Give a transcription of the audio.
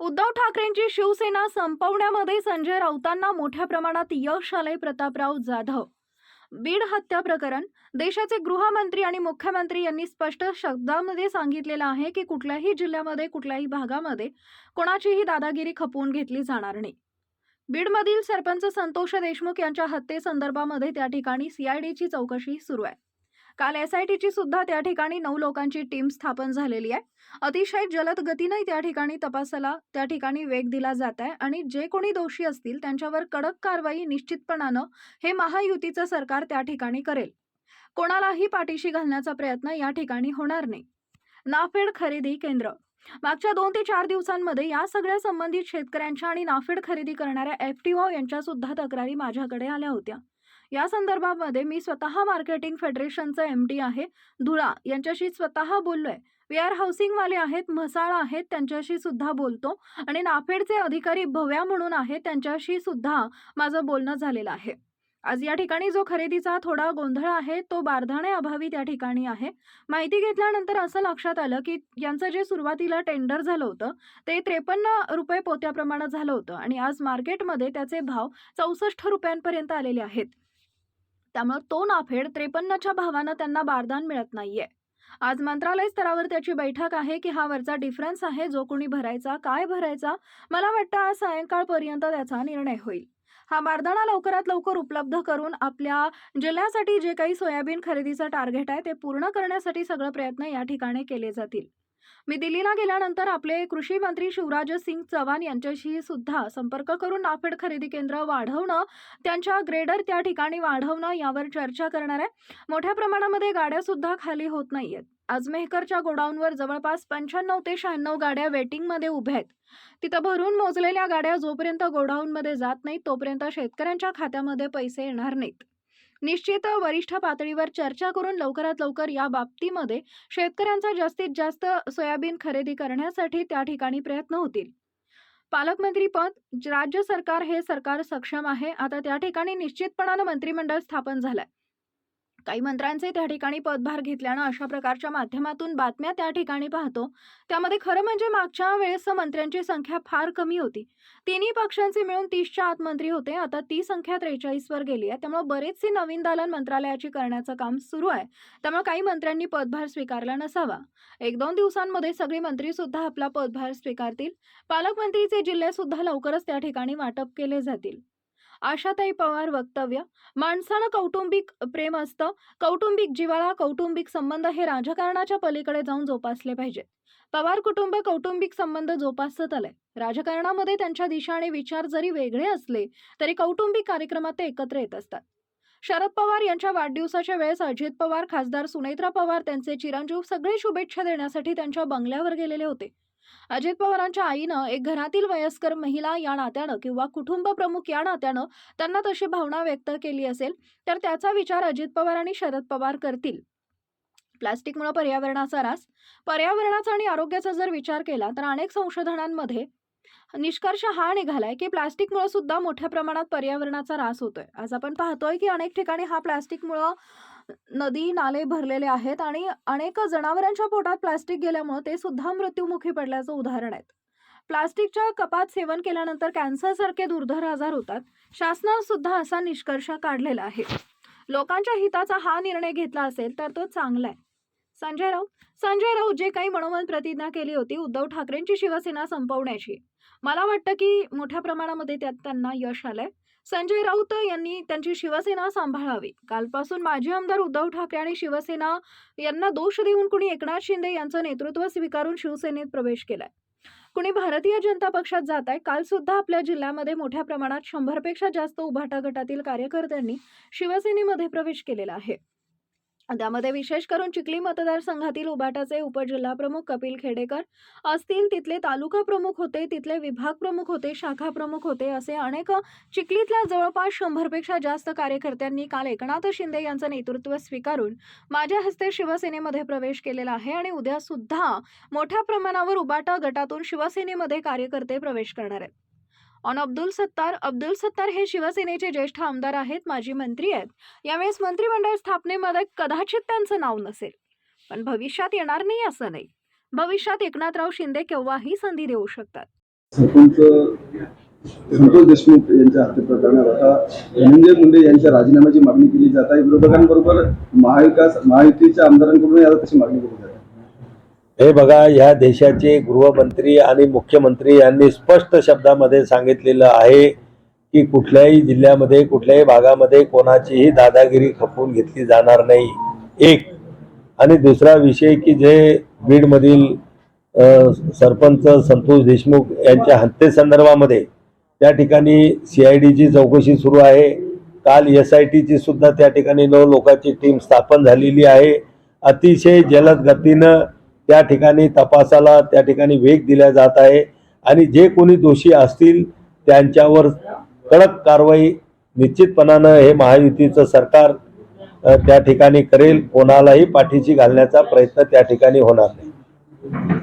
उद्धव ठाकरेंची शिवसेना संपवण्यामध्ये संजय राऊतांना मोठ्या प्रमाणात यश आलंय प्रतापराव जाधव. बीड हत्या प्रकरण देशाचे गृहमंत्री आणि मुख्यमंत्री यांनी स्पष्ट शब्दामध्ये सांगितलेलं आहे की कुठल्याही जिल्ह्यामध्ये कुठल्याही भागामध्ये कोणाचीही दादागिरी खपवून घेतली जाणार नाही. बीडमधील सरपंच संतोष देशमुख यांच्या हत्येसंदर्भामध्ये त्या ठिकाणी सीआयडीची चौकशी सुरू आहे. काल एसआयटीची सुद्धा त्या ठिकाणी नऊ लोकांची टीम स्थापन झालेली आहे. अतिशय जलद गतीने त्या ठिकाणी तपासाला त्या ठिकाणी वेग दिला जात आहे आणि जे कोणी दोषी असतील त्यांच्यावर कडक कारवाई निश्चितपणानं हे महायुतीचं सरकार त्या ठिकाणी करेल. कोणालाही पाठीशी घालण्याचा प्रयत्न या ठिकाणी होणार नाही. नाफेड खरेदी केंद्र. मागच्या दोन ते चार दिवसांमध्ये या सगळ्या संबंधित शेतकऱ्यांच्या आणि नाफेड खरेदी करणाऱ्या एफ टी ओ यांच्या सुद्धा तक्रारी माझ्याकडे आल्या होत्या. या संदर्भामध्ये मी स्वतः मार्केटिंग फेडरेशनचं एम डी आहे. धुळा यांच्याशी स्वतः बोललो बोललोय वेअर हाऊसिंगवाले आहेत म्हसाळ आहेत त्यांच्याशी सुद्धा बोलतो. आणि नाफेडचे अधिकारी भव्या म्हणून आहेत त्यांच्याशी सुद्धा माझं बोलणं झालेलं आहे. आज या ठिकाणी जो खरेदीचा थोडा गोंधळ आहे तो बारदाणे अभावी त्या ठिकाणी आहे. माहिती घेतल्यानंतर असं लक्षात आलं की यांचं जे सुरुवातीला टेंडर झालं होतं ते त्रेपन्न रुपये पोत्याप्रमाणे झालं होतं. आणि आज मार्केटमध्ये त्याचे भाव चौसष्ट रुपयांपर्यंत आलेले आहेत. त्यामुळे तो नाफेड त्रेपन्नच्या भावानं त्यांना बारदान मिळत नाहीये. आज मंत्रालय स्तरावर त्याची बैठक आहे की हा वरचा डिफरन्स आहे जो कोणी भरायचा काय भरायचा? मला वाटतं आज सायंकाळपर्यंत त्याचा निर्णय होईल. हा बारदाना लवकरात लवकर उपलब्ध करून आपल्या जिल्ह्यासाठी जे काही सोयाबीन खरेदीचं टार्गेट आहे ते पूर्ण करण्यासाठी सगळे प्रयत्न या ठिकाणी केले जातील. मी दिल्लीला गेल्यानंतर आपले कृषी मंत्री शिवराज सिंग चव्हाण यांच्याशी सुद्धा संपर्क करून नाफेड खरेदी केंद्र वाढवणं त्यांच्या ग्रेडर त्या ठिकाणी वाढवणं यावर चर्चा करणार आहे. मोठ्या प्रमाणामध्ये गाड्या सुद्धा खाली होत नाहीयेत. आजमेहकरच्या गोडाऊनवर जवळपास पंच्याण्णव ते शहाण्णव गाड्या वेटिंगमध्ये उभ्या आहेत. तिथं भरून मोजलेल्या गाड्या जोपर्यंत गोडाऊनमध्ये जात नाहीत तोपर्यंत शेतकऱ्यांच्या खात्यामध्ये पैसे येणार नाहीत. निश्चित वरिष्ठ पातळीवर चर्चा करून लवकरात लवकर या बाबतीमध्ये शेतकऱ्यांचा जास्तीत जास्त सोयाबीन खरेदी करण्यासाठी त्या ठिकाणी प्रयत्न होतील. पालकमंत्री पद राज्य सरकार हे सरकार सक्षम आहे. आता त्या ठिकाणी निश्चितपणानं मंत्रिमंडळ स्थापन झालंय. काही मंत्र्यांचे त्या ठिकाणी पदभार घेतल्यानं अशा प्रकारच्या माध्यमातून बातम्या त्या ठिकाणी पाहतो. त्यामध्ये खरं म्हणजे मागच्या वेळेस मंत्र्यांची संख्या फार कमी होती. तिन्ही पक्षांचे मिळून तीसच्या आत मंत्री होते. आता ती संख्या त्रेचाळीसवर गेली आहे. त्यामुळे बरेचसे नवीन दालन मंत्रालयाची करण्याचं काम सुरू आहे. त्यामुळे काही मंत्र्यांनी पदभार स्वीकारला नसावा. एक दोन दिवसांमध्ये सगळे मंत्री सुद्धा आपला पदभार स्वीकारतील. पालकमंत्रीचे जिल्हे सुद्धा लवकरच त्या ठिकाणी वाटप केले जातील. आशाताई पवार वक्तव्य माणसानं कौटुंबिक प्रेम असतं कौटुंबिक जीवाळा कौटुंबिक संबंध हे राजकारणाच्या पलीकडे जाऊन जोपासले पाहिजेत पवार कुटुंब कौटुंबिक संबंध जोपासत आलंय. राजकारणामध्ये त्यांच्या दिशा आणि विचार जरी वेगळे असले तरी कौटुंबिक कार्यक्रमात ते एकत्र येत असतात. शरद पवार यांच्या वाढदिवसाच्या वेळेस अजित पवार खासदार सुनेत्रा पवार त्यांचे चिरंजीव सगळे शुभेच्छा देण्यासाठी त्यांच्या बंगल्यावर गेलेले होते. अजित पवारांच्या आईनं एक घरातील वयस्कर महिला या नात्यानं किंवा कुटुंब प्रमुख या नात्यानं त्यांना तशी भावना व्यक्त केली असेल तर त्याचा विचार अजित पवार आणि शरद पवार करतील. प्लास्टिकमुळे पर्यावरणाचा ऱ्हास पर्यावरणाचा आणि आरोग्याचा जर विचार केला तर अनेक संशोधनांमध्ये निष्कर्ष हा निघालाय की प्लास्टिकमुळे सुद्धा मोठ्या प्रमाणात पर्यावरणाचा ऱ्हास होतोय. आज आपण पाहतोय की अनेक ठिकाणी हा प्लास्टिकमुळं नदी नाले भरलेले आहेत आणि अनेक जनावरांच्या पोटात प्लास्टिक गेल्यामुळे ते सुद्धा मृत्युमुखी पडल्याचं उदाहरण आहेत प्लास्टिकच्या कपात सेवन केल्यानंतर कॅन्सरसारखे दुर्धर आजार होतात. शासनानं सुद्धा असा निष्कर्ष काढलेला आहे. लोकांच्या हिताचा हा निर्णय घेतला असेल तर तो चांगला आहे. संजय राऊत. संजय राऊत जे काही मनोमन प्रतिज्ञा केली होती उद्धव ठाकरेंची शिवसेना संपवण्याची. मला वाटतं की मोठ्या प्रमाणामध्ये त्यात त्यांना यश आलंय. संजय राऊत यांनी त्यांची शिवसेना सांभाळावी. कालपासून माजी आमदार उद्धव ठाकरे आणि शिवसेना यांना दोष देऊन कुणी एकनाथ शिंदे यांचं नेतृत्व स्वीकारून शिवसेनेत प्रवेश केलाय. कुणी भारतीय जनता पक्षात जात आहे काल सुद्धा आपल्या जिल्ह्यामध्ये मोठ्या प्रमाणात शंभरपेक्षा जास्त उभाटा गटातील कार्यकर्त्यांनी शिवसेनेमध्ये प्रवेश केलेला आहे. त्यामध्ये विशेष करून चिखली मतदारसंघातील उबाटाचे उपजिल्हा प्रमुख कपिल खेडेकर असतील तिथले तालुका प्रमुख होते तिथले विभाग प्रमुख होते शाखा प्रमुख होते असे अनेक चिखलीतल्या जवळपास शंभरपेक्षा जास्त कार्यकर्त्यांनी काल एकनाथ शिंदे यांचं नेतृत्व स्वीकारून माझ्या हस्ते शिवसेनेमध्ये प्रवेश केलेला आहे आणि उद्या सुद्धा मोठ्या प्रमाणावर उबाटा गटातून शिवसेनेमध्ये कार्यकर्ते प्रवेश करणार आहेत. ऑन अब्दुल सत्तार अब्दुल सत्तार हे शिवसेनेचे ज्येष्ठ आमदार आहेत माजी मंत्री आहेत. यावेळेस मंत्रिमंडळ स्थापनेमध्ये कदाचित त्यांचं नाव नसेल. पण भविष्यात येणार नाही असं नाही. भविष्यात एकनाथराव शिंदे केव्हाही संधी देऊ शकतात. संतोष देशमुख यांच्या हत्ये प्रकरणात आता धनंजय मुंडे यांच्या राजीनाम्याची मागणी केली जात आहे. विरोधकांबरोबर महाविकास महायुतीच्या आमदारांकडून याला तशी मागणी केली जाते हे बघा ह्या देशाचे गृहमंत्री आणि मुख्यमंत्री यांनी स्पष्ट शब्दामध्ये सांगितलेलं आहे की कुठल्याही जिल्ह्यामध्ये कुठल्याही भागामध्ये कोणाचीही दादागिरी खपवून घेतली जाणार नाही. एक. आणि दुसरा विषय की जे बीडमधील सरपंच संतोष देशमुख यांच्या हत्येसंदर्भामध्ये त्या ठिकाणी सी आय डीची चौकशी सुरू आहे. काल एस आय टीची सुद्धा त्या ठिकाणी नऊ लोकांची टीम स्थापन झालेली आहे. अतिशय जलद गतीनं त्या ठिकाणी तपासाला त्या ठिकाणी वेग दिला जात आहे. आणि जे कोणी दोषी असतील त्यांच्यावर कडक कारवाई निश्चितपणानं हे महायुतीचं सरकार त्या ठिकाणी करेल. कोणालाही पाठीशी घालण्याचा प्रयत्न त्या ठिकाणी होणार नाही.